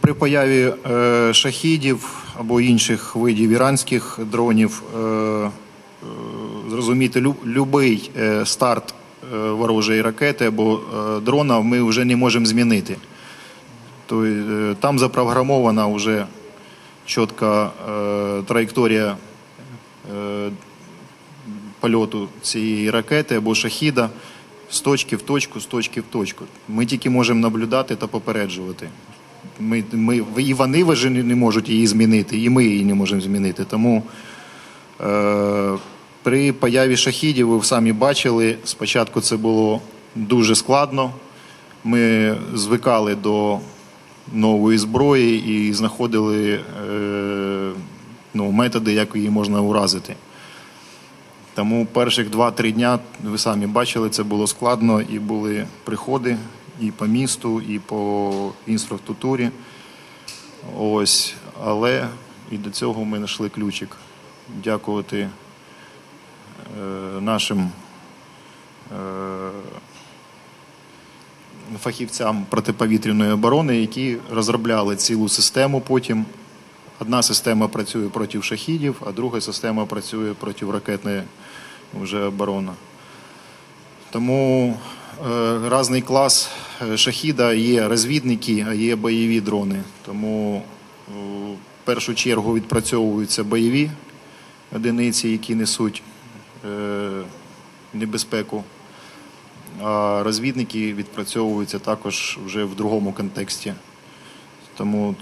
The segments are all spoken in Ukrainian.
При появі е, шахідів або інших видів іранських дронів е, е, зрозуміти лю, любий старт ворожої ракети або дрона ми вже не можемо змінити. Там запрограмована вже чітка траєкторія польоту цієї ракети або шахіда з точки в точку, з точки в точку. Ми тільки можемо наблюдати та попереджувати. Ми, ми, і вони вже не можуть її змінити, і ми її не можемо змінити. Тому е, при появі шахідів, ви самі бачили, спочатку це було дуже складно. Ми звикали до нової зброї і знаходили е, ну, методи, як її можна уразити. Тому перших 2-3 дня, ви самі бачили, це було складно, і були приходи і по місту, і по інфраструктурі. Ось, але і до цього ми знайшли ключик. Дякувати е, нашим е, фахівцям протиповітряної оборони, які розробляли цілу систему потім. Одна система працює проти шахідів, а друга система працює проти ракетної вже оборони. Тому е, різний клас шахіда є розвідники, а є бойові дрони. Тому е, в першу чергу відпрацьовуються бойові одиниці, які несуть е, небезпеку. А розвідники відпрацьовуються також вже в другому контексті. Тому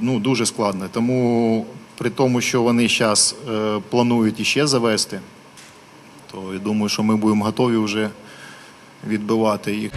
ну, дуже складно. Тому при тому, що вони зараз е, планують іще завести, то я думаю, що ми будемо готові вже відбивати їх.